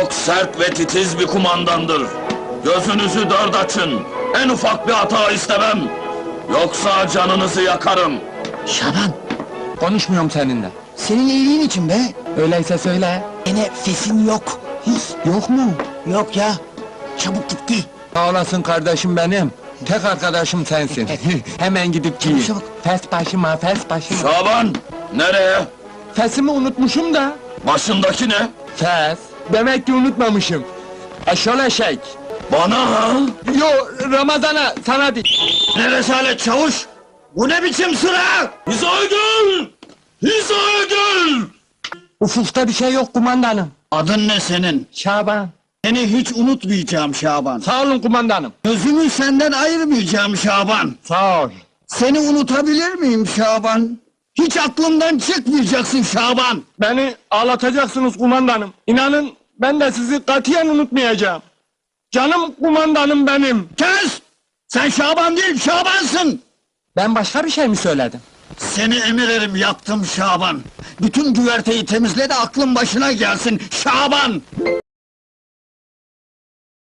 Çok sert ve titiz bir kumandandır. Gözünüzü dört açın. En ufak bir hata istemem. Yoksa canınızı yakarım. Şaban, Konuşmuyorum seninle. senin iyiliğin için be. Öyleyse söyle. Gene fesin yok. Yok mu? Yok ya. Çabuk gitti. Sağ olasın kardeşim benim. Tek arkadaşım sensin. Hemen gidip giyin. çabuk. Fes başıma, fes başıma. Şaban! Nereye? Fesimi unutmuşum da. Başındaki ne? Fes. Demek ki unutmamışım. Eşol eşek. Bana ha? Yo Ramazan'a sana değil. Ne rezalet çavuş? Bu ne biçim sıra? Hizaya gel! Hizaya gel! Ufukta bir şey yok kumandanım. Adın ne senin? Şaban. Seni hiç unutmayacağım Şaban. Sağ olun kumandanım. Gözümü senden ayırmayacağım Şaban. Sağ ol. Seni unutabilir miyim Şaban? Hiç aklımdan çıkmayacaksın Şaban. Beni ağlatacaksınız kumandanım. İnanın ben de sizi katiyen unutmayacağım. Canım kumandanım benim. Kes! Sen Şaban değil Şabansın. Ben başka bir şey mi söyledim? Seni emirerim yaptım Şaban. Bütün güverteyi temizle de aklın başına gelsin Şaban.